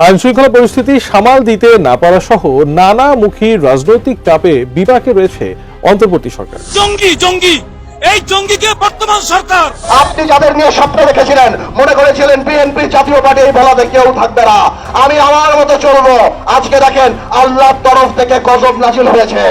আইন শৃঙ্খলা পরিস্থিতি সামাল দিতে না পারা সহ নানামুখী রাজনৈতিক চাপে বিপাকে রয়েছে অন্তর্বর্তী সরকার। জঙ্গি জঙ্গি! এই জঙ্গিকে বর্তমান সরকার! আপনি যাদের নিয়ে স্বপ্ন দেখেছিলেন মনে করেছিলেন বিএনপি জাতীয় পার্টি এই বলাতে কেউ থাকবে না। আমি আমার মতো চলবো। আজকে দেখেন আল্লাহর তরফ থেকে গজব নাজিল হয়েছে।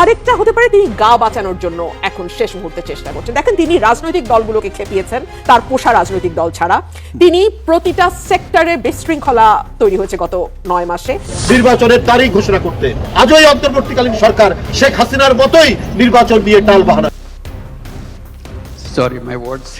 আরেকটা হতে পারে তিনি গা বাঁচানোর জন্য এখন শেষ মুহূর্তে চেষ্টা করছেন। দেখেন তিনি রাজনৈতিক দলগুলোকে খেপিয়েছেন তার পোষা রাজনৈতিক দল ছাড়া। তিনি প্রতিটা সেক্টরে বিশৃঙ্খলা তৈরি হয়েছে গত নয় মাসে। নির্বাচনের তারিখ ঘোষণা করতে আজই অন্তর্বর্তীকালীন সরকার শেখ হাসিনার মতোই নির্বাচন নিয়ে টাল বাহানা sorry my words.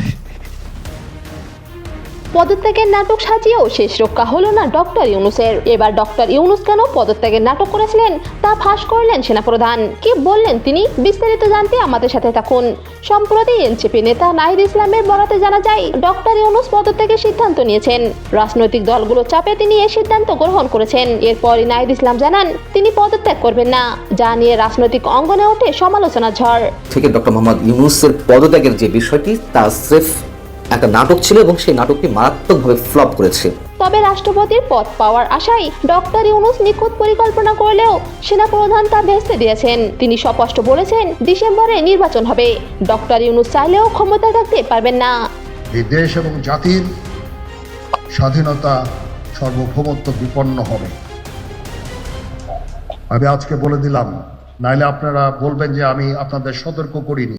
পদত্যাগের নাটক সাজিয়েও শেষ রক্ষা হলো না ডক্টর ইউনুসের। এবার ডক্টর ইউনুস কেন পদত্যাগের নাটক করেছিলেন তা ফাঁস করলেন সেনাপ্রধান। কি বললেন তিনি? বিস্তারিত জানতে আমাদের সাথে থাকুন। সম্প্রতি এনসিপি নেতা নাহিদ ইসলামের বরাতে জানা যায়, ডক্টর ইউনুস পদত্যাগের সিদ্ধান্ত নিয়েছেন। রাজনৈতিক দলগুলো চাপে তিনি এই সিদ্ধান্ত গ্রহণ করেছেন। এরপরই নাহিদ ইসলাম জানান, তিনি পদত্যাগ করবেন না, যা নিয়ে রাজনৈতিক অঙ্গনে ওঠে সমালোচনা ঝড়। থেকে ডক্টর মোহাম্মদ ইউনুসের পদত্যাগের যে বিষয়টি, তা স্রেফ একটা নাটক ছিল এবং সেই নাটকটি মারাত্মকভাবে ফ্লপ করেছে। তবে রাষ্ট্রপতির পদ পাওয়ার আশায় ডক্টর ইউনুস নিখুঁত পরিকল্পনা করলেও সেনাপ্রধান তা ভেস্তে দিয়েছেন। তিনি স্পষ্ট বলেছেন ডিসেম্বরে নির্বাচন হবে। ডক্টর ইউনুস চাইলেও ক্ষমতা থাকতে পারবেন না। এই দেশ এবং জাতির স্বাধীনতা সার্বভৌমত্ব বিপন্ন হবে। আমি আজকে বলে দিলাম নাইলে আপনারা বলবেন যে আমি আপনাদের সতর্ক করিনি।